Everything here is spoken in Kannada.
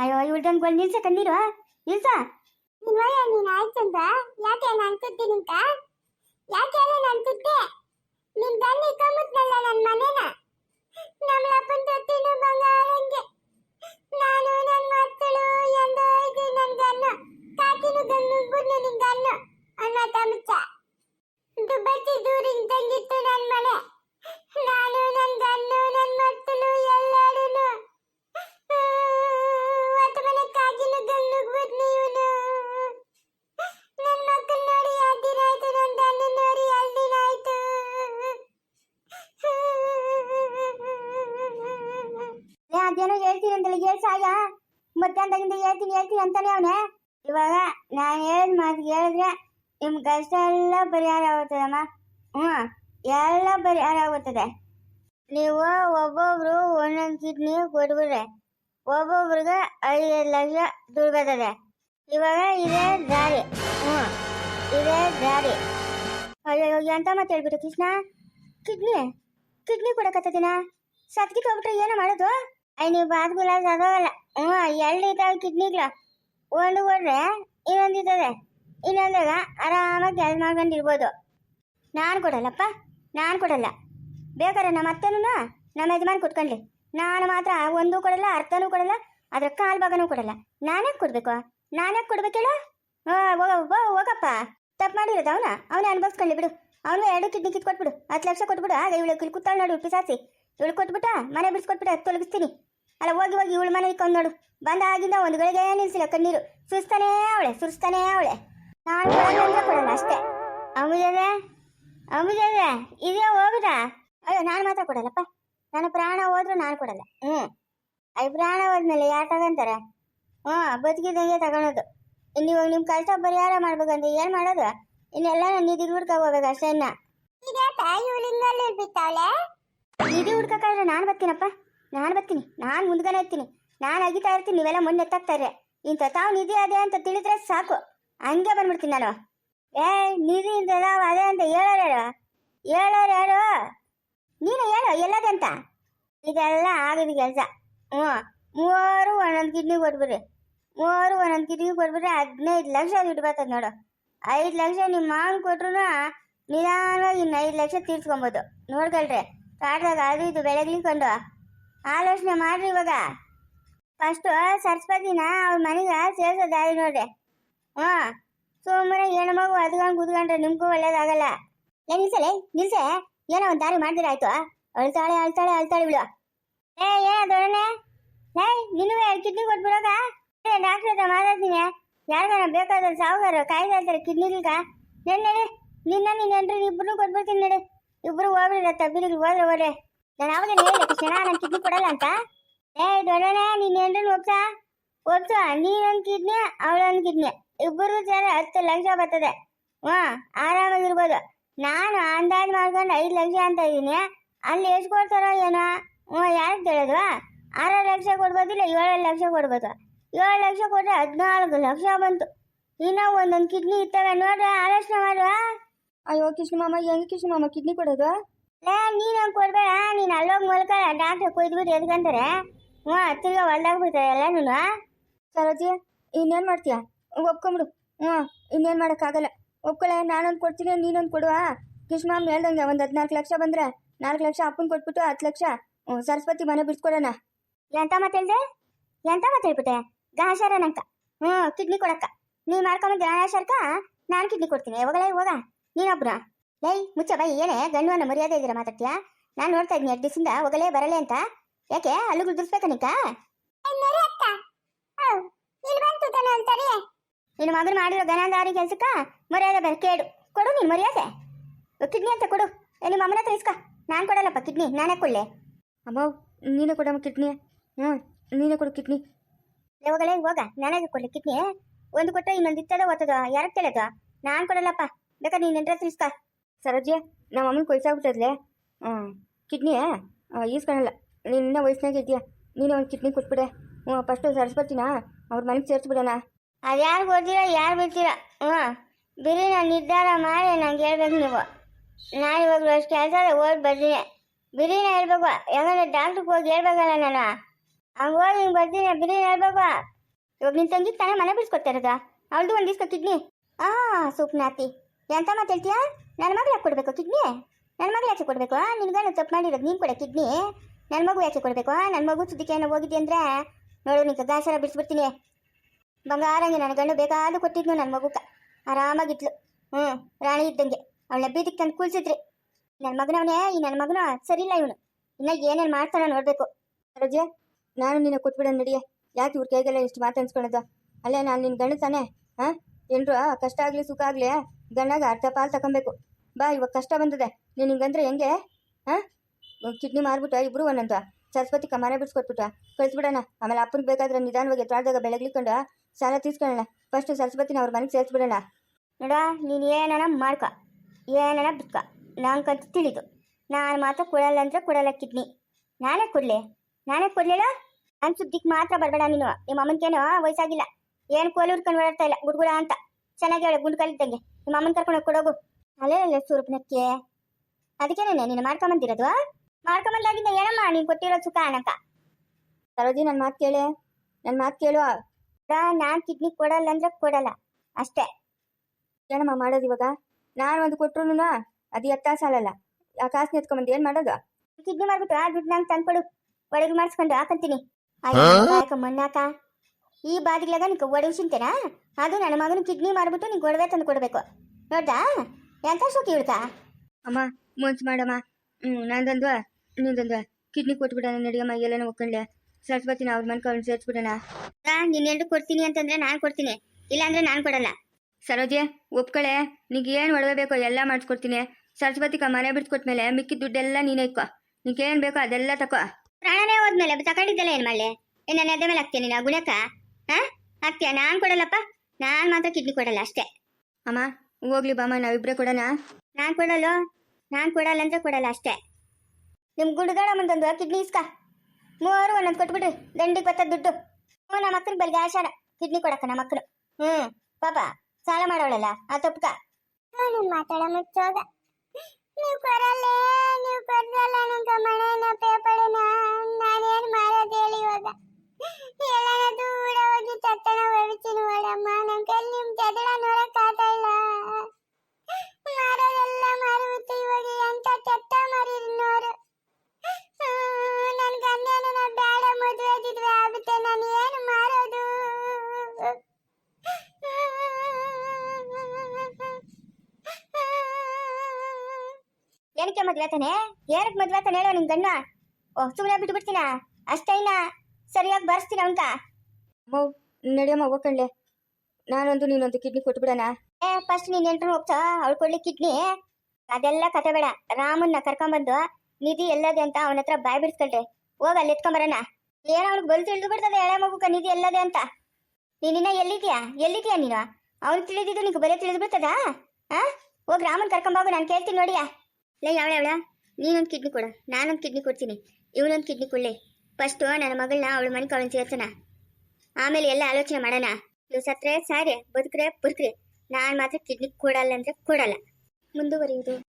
ಅಯ್ಯೋ ಇವಳ್ದೊಂದು ಗೋಲ್ ನಿಲ್ಸ, ಕಣ್ಣೀರು. ನಿಲ್ಸ. ನಿಮ್ಮಯ್ಯ ನೀನ್ ಆಯ್ತಂತ ಯಾಕೆ ನಾನು ನಿಂತ? ಯಾಕೆ ನಾನು ನಿನ್ ಗಂಡ ಇಕ್ಕಂಬಿಟ್ನಲ್ಲ ನನ್ ಮನೆನ? ನಮ್ಮ ಅಪ್ಪನ ತೊಟ್ಟಿನ ಬಂಗಾರಂಗೆ ನಾನು ನನ್ನ ಮಕ್ಕಳು ಎಂದು ಹೇಳ್ಸಾಗ ಮಧ್ಯಾಹ್ನದಾಗಿಂದ ಹೇಳ್ತೀನಿ ಹೇಳ್ತೀನಿ ಅಂತಾನೆ ಅವನೇ. ಇವಾಗ ನಾನು ಹೇಳಿದ ಮಾತು ಹೇಳಿದ್ರೆ ನಿಮ್ಮ ಕಷ್ಟ ಎಲ್ಲ ಪರಿಹಾರ ಆಗುತ್ತದಮ್ಮ. ಹ್ಞೂ ಎಲ್ಲ ಪರಿಹಾರ ಆಗುತ್ತದೆ. ನೀವು ಒಬ್ಬೊಬ್ರು ಒಂದೊಂದು ಕಿಡ್ನಿ ಕೊಟ್ಬಿಡ್ರೆ ಒಬ್ಬೊಬ್ರಿಗೆ ಐದೈದು ಲಕ್ಷ ದುಡ್ಡು ಬರ್ತದೆ ಇವಾಗ ಇದೇ ದಾರಿ. ಹ್ಞೂ ಇದೇ ದಾರಿ. ಅಯ್ಯೋ ಎಂತ ಮತ್ತೆ ಹೇಳ್ಬಿಟ್ಟು ಕೃಷ್ಣ? ಕಿಡ್ನಿ ಕಿಡ್ನಿ ಕೊಡಕತ್ತದಿನ? ಸತ್ಗಿಟ್ಟು ಹೋಗ್ಬಿಟ್ರೆ ಏನೋ ಮಾಡೋದು? ಐ ಬಾತ್ ಗುಲಾಸ್ ಅದಾವಲ್ಲ? ಹ್ಞೂ ಎರಡು ಇದ್ದಾವೆ ಕಿಡ್ನಿಗಳು. ಒಂದು ಕೊಟ್ರೆ ಇನ್ನೊಂದು ಇದ್ದದೆ. ಇನ್ನೊಂದಾಗ ಆರಾಮಾಗಿ ಕೆಲಸ ಮಾಡ್ಕೊಂಡಿರ್ಬೋದು. ನಾನು ಕೊಡಲ್ಲಪ್ಪ, ನಾನು ಕೊಡಲ್ಲ. ಬೇಕಾದ್ರೆ ನಮ್ಮ ಅತ್ತನೂ ನಮ್ಮ ಯಜಮಾನ್ ಕುತ್ಕೊಂಡ್ಲಿ. ನಾನು ಮಾತ್ರ ಒಂದು ಕೊಡಲ್ಲ, ಅರ್ಥನೂ ಕೊಡಲ್ಲ ಅದ್ರ ಕಾಲು ಭಾಗನೂ ಕೊಡಲ್ಲ. ನಾನೇ ಕೊಡ್ಬೇಕು? ನಾನೇ ಕೊಡ್ಬೇಕೇಳು ಹಾಂ, ಹೋಗ ಹೋಗಪ್ಪ. ತಪ್ಪು ಮಾಡಿರೋದು ಅವನ? ಅವನೇ ಅನುಭವಿಸ್ಕೊಳ್ಳಿ ಬಿಡು. ಅವನು ಎರಡು ಕಿಡ್ನಿ ಕಿತ್ ಕೊಟ್ಬಿಡು ಹತ್ತು ಲಕ್ಷ ಕೊಟ್ಬಿಡು. ಆಗ ಇವಳು ಕುತ್ತಾಳ ನೋಡು ಪಿಸಾಸಿ ಇವಳು ಕೊಟ್ಬಿಟ್ಟ, ಮನೆ ಬಿಡಿಸ್ಕೊಟ್ಬಿಟ್ಟು, ತೊಲಗಿಸ್ತೀನಿ. ಅಲ್ಲ ಹೋಗಿ ಹೋಗಿ ಇವಳು ಮನೆ ಇಕ್ಕೊಂಡು ನೋಡು. ಬಂದ ಆಗಿಂದ ಒಂದು ಗಳಿಗೆ ನಿಲ್ಸಿಲ್ಲ ಕಣ್ಣೀರು. ಸುರಿಸ್ತಾನೇ ಅವಳೆ ಸುರಿಸ್ತಾನೇ ಅವಳೆ. ನಾನು ಕೊಡೋಣ ಅಷ್ಟೇ. ಅಮುಜದೆ ಅಂಬುಜದೆ ಇದೇ ಹೋಗುದಾ? ಅಯ್ಯೋ ನಾನು ಮಾತ್ರ ಕೊಡಲ್ಲಪ್ಪ. ನನ್ನ ಪ್ರಾಣ ಹೋದ್ರು ನಾನು ಕೊಡಲ್ಲ. ಹ್ಞೂ. ಐ ಪ್ರಾಣ ಹೋದ್ಮೇಲೆ ಯಾರು ತಗೊಂತಾರೆ? ಹ್ಞೂ ಬದುಕಿದಂಗೆ ತಗೊಳೋದು. ಇನ್ನು ಇವಾಗ ನಿಮ್ಮ ಕಷ್ಟ ಪರಿಹಾರ ಮಾಡ್ಬೇಕಂತ ಏನು ಮಾಡೋದು? ಇನ್ನೆಲ್ಲ ನಿಧಿ ಹುಡ್ಕಾಗ ಹೋಗ್ಬೇಕು ಅಷ್ಟೇ ಇನ್ನ. ಈಗ ತಾಯಿ ಹುಲಿಂಗಲ್ಲಿ ಬಿತ್ತಾವಳೆ ನಿಧಿ ಹುಡ್ಕಕ್ಕಾದ್ರೆ ನಾನು ಬರ್ತೀನಪ್ಪ. ನಾನು ಬರ್ತೀನಿ, ನಾನು ಮುಂದ್ಗನೆ ಇರ್ತೀನಿ. ನಾನು ಅಗಿತಾ ಇರ್ತೀನಿ, ನೀವೆಲ್ಲ ಮೊನ್ನೆ ಎತ್ತಾಗ್ತಾರೆ ಇಂಥ ತಾವು ನಿಧಿ ಅದೇ ಅಂತ ತಿಳಿದ್ರೆ ಸಾಕು. ಹಂಗೆ ಬಂದ್ಬಿಡ್ತೀನಿ ನಾನು. ಏ ನಿಧಿ ಇಂದ ನಾವು ಅದೇ ಅಂತ ಹೇಳೋರು ಯಾರು? ಹೇಳೋರು ಯಾರು? ನೀನು ಹೇಳು, ಎಲ್ಲದೆ ಅಂತ. ಇದೆಲ್ಲ ಆಗಿದೆ ಕೆಲಸ. ಹ್ಞೂ, ಮೂವರು ಒಂದೊಂದು ಕಿಡ್ನಿ ಕೊಟ್ಬಿಡ್ರಿ. ಮೂವರು ಒಂದೊಂದು ಕಿಡ್ನಿ ಕೊಟ್ಬಿಟ್ರೆ ಹದಿನೈದು ಲಕ್ಷ ದುಡ್ಡು ಬರ್ತದೆ ನೋಡು. ಐದು ಲಕ್ಷ ನಿಮ್ಮ ಮಾವನ್ ಕೊಟ್ರು ನಿಧಾನವಾಗಿ ಇನ್ನು ಐದು ಲಕ್ಷ ತೀರ್ಸ್ಕೊಬೋದು. ನೋಡ್ಕೊಳ್ರಿ. ಕಾಡ್ದಾಗ ಅದು ಇದು ಬೆಳಗ್ಲಿಕೊಂಡು ಆಲೋಚನೆ ಮಾಡ್ರಿ ಇವಾಗ. ಫಸ್ಟು ಸರಸ್ವತಿನ ಅವ್ರ ಮನೆಗೆ ಸೇರ್ಸೋ ದಾರಿ ನೋಡ್ರಿ. ಹಾ ಸೋಮವಾರ ಹೆಣ್ಣು ಮಗು ಅದ್ಕೊಂಡು ಕುದ್ಕೊಂಡ್ರೆ ನಿಮ್ಗೂ ಒಳ್ಳೇದಾಗಲ್ಲ. ಏ, ನಿಲ್ಸಲೆ, ನಿಲ್ಸೆ. ಏನೋ ಒಂದು ದಾರಿ ಮಾಡಿದ್ರೆ ಆಯ್ತು? ಅಳ್ತಾಳೆ ಅಳ್ತಾಳೆ ಅಳ್ತಾಳೆ ಬಿಡು. ಏ ಏನ ದೊಡನೆ ಲೇ ನಿನ್ನೂ ಕಿಡ್ನಿ ಕೊಟ್ಬಿಡೋಕ ಏ, ಡಾಕ್ಟ್ರ್ ಹತ್ರ ಮಾತಾಡ್ತೀನಿ. ಯಾರಿಗಾರ ಬೇಕಾದ್ರೆ ಸಾವುಗಾರ ಕಾಯ್ದೆ ಇರ್ತಾರೆ ನಡಿ ನಿನ್ನ ನೀನು ಎಂಟ್ರಿ ಇಬ್ಬರು ಕೊಟ್ಬಿಡ್ತೀನಿ ನೋಡಿ. ಇಬ್ರು ಹೋಗ್ಬಿಡ್ರ ತಬ್ಬಿರಿಗೆ ಹೋದ್ರೆ ಹೋದ್ರೆ ನಾನು ಅವಾಗ ಹೇಳಿದೆ ಕೃಷ್ಣ ಕಿಡ್ನಿ ಕೊಡಲ್ಲ ಅಂತ? ಏ, ದೊಡ್ಡಣ್ಣ, ನೀನ್ ಏನ್ರನ್ನ ಒಪ್ಸ? ಒಪ್ಸ, ನೀನೊಂದು ಕಿಡ್ನಿ ಅವಳೊಂದು ಕಿಡ್ನಿ ಇಬ್ಬರು ಸೇರಿ ಹತ್ತು ಲಕ್ಷ ಬರ್ತದೆ. ಹ್ಞೂ ಆರಾಮಾಗಿರ್ಬೋದು. ನಾನು ಅಂದಾಜು ಮಾಡ್ಕೊಂಡು ಐದು ಲಕ್ಷ ಅಂತ ಇದ್ದೀನಿ. ಅಲ್ಲಿ ಎಷ್ಟು ಕೊಡ್ತಾರೋ ಏನೋ? ಹ್ಞೂ ಯಾರಿಗೆ ಕೇಳಿದ್ವಾ? ಆರು ಲಕ್ಷ ಕೊಡ್ಬೋದಿಲ್ಲ ಏಳು ಲಕ್ಷ ಕೊಡ್ಬೋದು? ಏಳು ಲಕ್ಷ ಕೊಟ್ಟರೆ ಹದಿನಾಲ್ಕು ಲಕ್ಷ ಬಂತು. ಇನ್ನೂ ಒಂದೊಂದು ಕಿಡ್ನಿ ಇತ್ತವೆ ನೋಡ್ರಿ, ಆಲೋಚನೆ ಮಾಡುವ? ಅಯ್ಯೋ ಕೃಷ್ಣ ಮಾಮ ಹೆಂಗೆ ಕೃಷ್ಣ ಮಾಮ ಕಿಡ್ನಿ ಕೊಡೋದು? ಲೇ ನೀನು ಹಂಗೆ ಕೊಡ್ಬೇಡ. ನೀನು ಅಲ್ಲೋಗಿ ಮೂಲಕ ಡಾಕ್ಟ್ರ್ ಕೊಯ್ದ್ಬಿಟ್ಟು ಎದ್ಕಂತಾರೆ. ಹ್ಞೂ ತಿರ್ಗಾ ಹೊಲ್ದಾಗ ಬಿಡ್ತಾರೆ ಎಲ್ಲನೂ ಸರೋಜಿ ಇನ್ನೇನು ಮಾಡ್ತೀಯ? ಒಪ್ಕೊಂಬಿಡು. ಹ್ಞೂ ಇನ್ನೇನು ಮಾಡೋಕ್ಕಾಗಲ್ಲ. ಒಪ್ಕೊಳ್ಳೆ ನಾನೊಂದು ಕೊಡ್ತೀನಿ ನೀನೊಂದು ಕೊಡುವ ಕೃಷ್ಣ ಮಾಮ ಹೇಳ್ದಂಗೆ ಒಂದು ಹದಿನಾಲ್ಕು ಲಕ್ಷ ಬಂದ್ರೆ ನಾಲ್ಕು ಲಕ್ಷ ಅಪ್ಪನ್ ಕೊಟ್ಬಿಟ್ಟು ಹತ್ತು ಲಕ್ಷ ಹ್ಞೂ ಸರಸ್ವತಿ ಮನೆ ಬಿಡ್ಸ್ಕೊಡೋಣ. ಎಂತ ಮಾತು ಹೇಳ್ದೆ? ಎಂತ ಮಾತು ಹೇಳ್ಬಿಟ್ಟೆ? ಗಾಶಾರ ನಂಕ ಹ್ಞೂ ಕಿಡ್ನಿ ಕೊಡಕ್ಕ. ನೀ ಮಾಡ್ಕೊಂಬಂದು ಗಾಶಾರ್ಕ ನಾನು ಕಿಡ್ನಿ ಕೊಡ್ತೀನಿ. ಯಾವಾಗಲೇ ಹೋಗ. ನೀನೊಬ್ರು? ಲೈ ಮುಚ್ಚ ಬೈ ಏನೇ? ಗಂಡು ಅನ್ನೋ ಮರ್ಯಾದೆ ಇದ್ದೀರಾ ಮಾತಾಡ್ತೀಯಾ? ನಾನು ನೋಡ್ತಾ ಇದ್ದೀನಿ ಎರಡು ದಿವಸದಿಂದ ಹೋಗಲೇ ಬರಲೇ ಅಂತ. ಯಾಕೆ? ಅಲ್ಲಿಗೂ ದುರ್ಸ್ಬೇಕನಿಕ ಹೌ ನಿನ್ನ ಮಗನ ಮಾಡಿರೋ ಗನಾಂಧಾರಿ ಕೆಲ್ಸಕ್ಕ ಮರ್ಯಾದೆ ಬರ ಕೇಡು. ಕೊಡು ನೀನು ಮರ್ಯಾದೆ. ಕಿಡ್ನಿ ಅಂತ ಕೊಡು. ಏ, ನಿಮ್ಮ ಅಮ್ಮನ ಹತ್ರ ಇಸ್ಕ. ನಾನು ಕೊಡಲ್ಲಪ್ಪ ಕಿಡ್ನಿ ನಾನೇ ಕೊಡ್ಲೆ. ಅಮ್ಮ ನೀನೇ ಕೊಡಮ್ಮ ಕಿಡ್ನಿ. ಹ್ಞೂ ನೀನೇ ಕೊಡು ಕಿಡ್ನಿ. ಹೋಗಲೇ ಹೋಗ. ನಾನಾಗೆ ಕೊಡ್ಲಿ ಕಿಡ್ನಿ. ಒಂದು ಕೊಟ್ಟರೆ ಇನ್ನೊಂದು ಇತ್ತದ ಓದ್ತದ ಯಾರಕ್ಕೆ ತಿಳಿದ ನಾನು ಕೊಡಲ್ಲಪ್ಪ. ಬೇಕಾದ್ರೆ ನೀನು ಎಂಟ್ರ ಇಸ್ಕ. ಸರೋಜಿ ನಮ್ಮ ಅಮ್ಮನ ವಯಸ್ಸಾಗ್ಬಿಟ್ಟದ್ಲೆ ಕಿಡ್ನಿ ಈಸ್ಕೊಳಲ್ಲ. ನೀನು ಇನ್ನೂ ವಯಸ್ಸಿನಾಗ ಇದೆಯಾ? ನೀನು ಒಂದು ಕಿಡ್ನಿ ಕೊಟ್ಬಿಡೆ. ಹ್ಞೂ ಫಸ್ಟು ಸರಸ್ವತಿನ? ಅವ್ರ ಮನೆಗೆ ಸೇರಿಸ್ಬಿಡೋಣ. ಅದು ಯಾರು ಓದ್ತೀರಾ ಯಾರು ಬಿಡ್ತೀರ? ಹ್ಞೂ ಬಿರಿ ನಾನು ನಿರ್ಧಾರ ಮಾಡಿ ನಂಗೆ ಹೇಳ್ಬೇಕು ನೀವು. ನಾನು ಇವಾಗ ಅಷ್ಟು ಕೆಲಸ ಓದಿ ಬರ್ತೀನಿ. ಬಿರಿನ ಹೇಳ್ಬೇಕು. ಯಾಕಂದ್ರೆ ಡಾಕ್ಟ್ರಿಗೆ ಹೋಗಿ ಹೇಳ್ಬೇಕಲ್ಲ ನಾನು. ಹಂಗೋ ಹಿಂಗೆ ಬರ್ತೀನಿ. ಬಿರಿ ಹೇಳ್ಬೇಕು. ಇವಾಗ ನಿನ್ನ ತಂಗಿ ತಾನೇ ಮನೆ ಬಿಡಿಸ್ಕೊಡ್ತಾ ಇರೋದ. ಅವಳದು ಒಂದು ದಿವ್ಸ ಕಿಡ್ನಿ. ಆ, ಸೂಪ್ನಾತಿ. ಎಂತ ಮಾತಾಡ್ತೀಯಾ ನನ್ನ ಮಗಳು ಯಾಕೆ ಕೊಡಬೇಕು ಕಿಡ್ನಿ? ನನ್ನ ಮಗಳು ಯಾಕೆ ಕೊಡಬೇಕು? ನಿನ್ಗೇನು ತಪ್ಪು ಮಾಡಿರೋದು ನೀನು ಕೊಡ ಕಿಡ್ನಿ. ನನ್ನ ಮಗು ಯಾಕೆ ಕೊಡಬೇಕು? ನನ್ನ ಮಗು ಸುದ್ದಿಗೆ ಏನೋ ಹೋಗಿದ್ದೆ ಅಂದರೆ? ನೋಡು, ನಿಂಗೆ ಗಾಸರ ಬಿಡಿಸ್ಬಿಡ್ತೀನಿ. ಬಂಗಾರಂಗೆ ನನ್ನ ಗಂಡು ಬೇಕಾದ್ರೂ ಕೊಟ್ಟಿದ್ನು, ನನ್ನ ಮಗುಕ ಆರಾಮಾಗಿದ್ಲು. ಹ್ಞೂ ರಾಣಿ ಇದ್ದಂಗೆ. ಅವಳನ್ನ ಬೀದಿಗೆ ತಂದು ಕೂಲ್ಸಿದ್ರಿ ನನ್ನ ಮಗನವನೇ, ಈ ನನ್ನ ಮಗನ ಸರಿಯಿಲ್ಲ ಇವನು. ಇನ್ನ ಏನೇನು ಮಾಡ್ತಾನ ನೋಡಬೇಕು. ರಜೆ ನಾನು ನಿನ್ನ ಕೊಟ್ಬಿಡೋ ನಡಿಯ. ಯಾಕೆ ಇವ್ರ ಕೈಗೆಲ್ಲ ಇಷ್ಟು ಮಾತು ಅನ್ಸ್ಕೊಳ್ಳೋದು ಅಲ್ಲೇ ನಾನು ನಿನ್ನ ಗಂಡ ತಾನೆ ಹಾಂ ಏನರು ಕಷ್ಟ ಆಗಲಿ ಸುಖ ಆಗಲಿ, ಗಂಡಾಗ ಅರ್ಧ ಪಾಲು ತಗೊಬೇಕು ಬಾ, ಇವಾಗ ಕಷ್ಟ ಬಂದದೆ. ನೀನು ಹಿಂಗಂದ್ರೆ ಹೆಂಗೆ? ಹಾಂ? ಕಿಡ್ನಿ ಮಾರ್ಬಿಟ್ಟ, ಇಬ್ರು ಒಂದಂತ ಸರಸ್ವತಿ ಕಮಾನೆ ಬಿಡಿಸ್ಕೊಟ್ಬಿಟ್ಟ. ಕಳಿಸ್ಬಿಡೋಣ. ಆಮೇಲೆ ಅಪ್ಪನಿಗೆ ಬೇಕಾದ್ರೆ ನಿಧಾನವಾಗಿ ಎತ್ತಾಡ್ದಾಗ ಬೆಳಗ್ಲಿಕೊಂಡು ಸಾಲ ತೀರ್ಸ್ಕೊಳ್ಳೋಣ ಫಸ್ಟ್ ಸರಸ್ವತಿನ ಅವ್ರ ಮನೆಗೆ ಸೇರಿಸ್ಬಿಡೋಣ. ನೋಡ, ನೀನು ಏನನ ಮಾಡ್ಕ. ಏನನ ಬಿಟ್ಕ ನಂಗಂತೂ ತಿಳಿದು. ನಾನು ಮಾತ್ರ ಕೊಡಲ್ಲ ಅಂದ್ರೆ ಕೊಡಲ್ಲ ಕಿಡ್ನಿ. ನಾನೇ ಕೊಡ್ಲಿ? ನಾನೇ ಕೊಡ್ಲಿಲ್ಲ ನನ್ನ ಸುದ್ದಿಗೆ ಮಾತ್ರ ಬರಬೇಡ ನೀನು. ನಿಮ್ಮ ಅಮ್ಮನಿಗೇನು ವಯಸ್ಸಾಗಿಲ್ಲ. ಏನು ಕೋಲು ಹುಡ್ಕೊಂಡು ಓಡಾಡ್ತಾ ಇಲ್ಲ. ಗುಡ್ಗುಡ ಅಂತ. ಚೆನ್ನಾಗಿ ಹೇಳು ಗುಂಡು ಕಲಿತಂಗೆ ನಿಮ್ಮ ಅಮ್ಮನ ಕರ್ಕೊಂಡು ಕೊಡೋಗು. ಅಲ್ಲೇ ಅಲ್ಲ ಸ್ವರೂಪನಕ್ಕೆ ಅದಕ್ಕೇನೆ ನೀನು ಮಾಡ್ಕೊಂಬಂದಿರೋದು ಮಾಡ್ಕೊಂಬಂದಾಗಿಂದ ಏನಮ್ಮ ನೀನು ಕೊಟ್ಟಿರೋ ಸುಖ ಅನಕ? ಸರೋಜಿ ನನ್ನ ಮಾತು ಕೇಳೆ ನನ್ನ ಮಾತು ಕೇಳು. ನಾನು ಕಿಡ್ನಿ ಕೊಡಲ್ಲ ಅಂದ್ರೆ ಕೊಡಲ್ಲ ಅಷ್ಟೇ. ಏನಮ್ಮ ಮಾಡೋದು ಇವಾಗ? ನಾನು ಒಂದು ಕೊಟ್ರು ಅದು ಎತ್ತ ಸಾಲಲ್ಲ. ಆ ಕಾಸು ಎತ್ಕೊಂಬಂದು ಏನು ಮಾಡೋದು? ಕಿಡ್ನಿ ಮಾಡ್ಬಿಟ್ಟು ಆ ದುಡ್ಡು ನಂಗೆ ತಂದ್ಕೊಡು. ಒಳಗೆ ಮಾಡಿಸ್ಕೊಂಡು ಹಾಕಂತೀನಿ ಆಯ್ತು ಮಣ್ಣಾಕ? ಈ ಬಾದಿಗ್ಲಾಗ ನಿಂಗೆ ಒಡಗಿಸಿಂತೇನಾ ಅದು ನನ್ನ ಮಗನ ಕಿಡ್ನಿ ಮಾಡಿಬಿಟ್ಟು ನಿಂಗೆ ಒಡವೆ ತಂದು ಕೊಡಬೇಕು. ನೋಡ್ದಾ? ಎಂತ ಶೋಕಿ ಅಮ್ಮ ಮುಂಚೆ ಮಾಡಮ್ಮ. ಹ್ಞೂ ನಂದಂದ್ವ ನಿಂದಂದ್ವ ಕಿಡ್ನಿ ಕೊಟ್ಬಿಡೋಣ ನಡಿಯಮ್ಮ ಎಲ್ಲನೂ ಒಕ್ಕಂಡ್ಲೆ ಬರ್ತೀನಿ ಅವ್ರ ಮನೆ ಕಳ್ಸಿ ಸೇರ್ಸ್ಬಿಡೋಣ. ನೀನು ಎರಡು ಕೊಡ್ತೀನಿ ಅಂತಂದ್ರೆ ನಾನು ಕೊಡ್ತೀನಿ. ಇಲ್ಲಾಂದ್ರೆ ನಾನು ಕೊಡಲ್ಲ. ಸರೋಜೆ ಒಪ್ಕಳೆ. ನಿಂಗೆ ಏನು ಒಡವೆ ಬೇಕೋ ಎಲ್ಲ ಮಾಡಿಸ್ಕೊಡ್ತೀನಿ. ಸರಸ್ವತಿಕ ಮನೆ ಬಿಡ್ಸ್ಕೊಟ್ಮೇಲೆ ಮಿಕ್ಕಿ ದುಡ್ಡೆಲ್ಲ ನೀನೇ ಇಕ್ಕೋ ನಿಂಗೆ ಏನು ಬೇಕೋ ಅದೆಲ್ಲ ತಕೋ. ಪ್ರಾಣನೇ ಹೋದ್ಮೇಲೆ ತಗೊಂಡಿದ್ದೆಲ್ಲ ಏನು ಮಾಡಲಿ? ಏನು ನನ್ನ ಎದೆ ಮೇಲೆ ಹಾಕ್ತೀನಿ ನಾ ಗುಣಕ್ಕ? ಹಾಂ? ಹಾಕ್ತೀಯ? ನಾನು ಕೊಡಲ್ಲಪ್ಪ. ನಾನು ಮಾತ್ರ ಕಿಡ್ನಿ ಕೊಡಲ್ಲ ಅಷ್ಟೇ. ಅಮ್ಮ ಹೋಗ್ಲಿ ಬಾಮ ನಾವಿಬ್ರೇ ಕೊಡೋಣ ನಾನ್ ಕೊಡಲ್ಲ? ನಾನ್ ಕೊಡಲ್ಲ ಅಂದ್ರೆ ಕೊಡಲ್ಲ, ಅಷ್ಟೇ. ನಿಮ್ಮ ಗುಡ್ಗಡ ಮುಂದೊಂದು ಕಿಡ್ನಿ ಇಸ್ಕ. ಮೂವರು ಒಂದೊಂದು ಕೊಟ್ಬಿಡ್ರಿ ದಂಡಿಗೆ ಬತ್ತ ದುಡ್ಡು. ಹ್ಞೂ ನಮ್ಮ ಮಕ್ಕಳು ಬೆಳಗ್ಗೆ ಕಿಡ್ನಿ ಕೊಡಕ್ಕ ನಮ್ಮ ಮಕ್ಕಳು ಹ್ಞೂ ಪಾಪ, ಸಾಲ ಮಾಡೋಳಲ್ಲ, ಆ ತಪ್ಪಕ. ನಾನು ಮಾತಾಡ ಮುಚ್ಚೋಗ. ನೀವು ಕೊರಲ್ಲೇ ನೀವು ಕೊಡ್ರಲ್ಲ ನಂಗೆ ಮಳೆನ ಪೇಪಳಿನ ನಾನೇನ್ ಮಾಡೋದು ಹೇಳಿ ಇವಾಗ. ಎಲ್ಲನ ದೂರ ಹೋಗಿ ಚತ್ತನ ಹೊಡಿತೀನಿ ನೋಡಮ್ಮ. ನನ್ ಕೈಲಿ ನಿಮ್ ಜಗಳ ನೋಡಕ್ ಏನಕ್ಕೆ ಮದ್ವೆ ತಾನೆ ಏನಕ್ಕೆ ಮದ್ವೆ ತಾನೆ ಹೇಳೋ ನಿನ್ ಗಣ್ಣ ಓ ಸುಮ್ಮನೆ ಬಿಟ್ಟು ಬಿಡ್ತೀನ? ಅಷ್ಟೈನ ಸರಿಯಾಗಿ ಬರ್ಸ್ತೀನಿ ಅಂತ ನಡಿಯಮ್ಮ ಹೋಗ್ಕಂಡ್ಲೆ. ನಾನೊಂದು ನೀನೊಂದು ಕಿಡ್ನಿ ಕೊಟ್ಬಿಡೋಣ. ಏ ಫಸ್ಟ್ ನೀನ್ ಎಂಟ್ರು ಹೋಗ್ತಾ ಅವಳು ಕೊಡ್ಲಿ ಕಿಡ್ನಿ. ಅದೆಲ್ಲ ಕತೆ ಬೇಡ. ರಾಮನ್ನ ಕರ್ಕೊಂಬಂದು ನಿಧಿ ಎಲ್ಲದೆ ಅಂತ ಅವನ ಹತ್ರ ಬಾಯ್ ಬಿಡ್ಸ್ಕೊಳ್ರಿ ಹೋಗ ಅಲ್ಲಿ ಎತ್ಕೊಂಬರೋಣ ಏನೋ ಅವ್ನಿಗೆ ಬಲ್ ತಿಳಿದು ಬಿಡ್ತದೆ ಎಳೆ ಮಗುಕ ನಿಧಿ ಎಲ್ಲದೆ ಅಂತ. ನೀನಿನ್ನ ಎಲ್ಲಿದ್ಯಾ? ಎಲ್ಲಿದ್ಯಾ ನೀನು? ಅವ್ನು ತಿಳಿದಿದ್ದು ನಿಂಗೆ ಬರೀ ತಿಳಿದು ಬಿಡ್ತದಾ? ಹಾ ಹೋಗಿ ರಾಮನ್ ಕರ್ಕೊಂಬೋಗು ನಾನು ಕೇಳ್ತೀನಿ ನೋಡಿಯಾ? ಲೇ ಅವಳೆ ಅವಳ? ನೀನೊಂದು ಕಿಡ್ನಿ ಕೊಡ. ನಾನೊಂದು ಕಿಡ್ನಿ ಕೊಡ್ತೀನಿ. ಇವನೊಂದು ಕಿಡ್ನಿ ಕೊಡ್ಲಿ. ಫಸ್ಟು ನನ್ನ ಮಗಳನ್ನ ಅವಳ ಮನೆ ಅವಳನ್ನ ಸೇರ್ಸೋಣ. ಆಮೇಲೆ ಎಲ್ಲ ಆಲೋಚನೆ ಮಾಡೋಣ. ನೀವು ಸತ್ರೆ ಸಾರಿ ಬದುಕ್ರೆ ಬದುಕ್ರಿ ನಾನು ಮಾತ್ರ ಕಿಡ್ನಿ ಕೊಡಲ್ಲ ಅಂದರೆ ಕೊಡಲ್ಲ. ಮುಂದುವರಿಯುವುದು.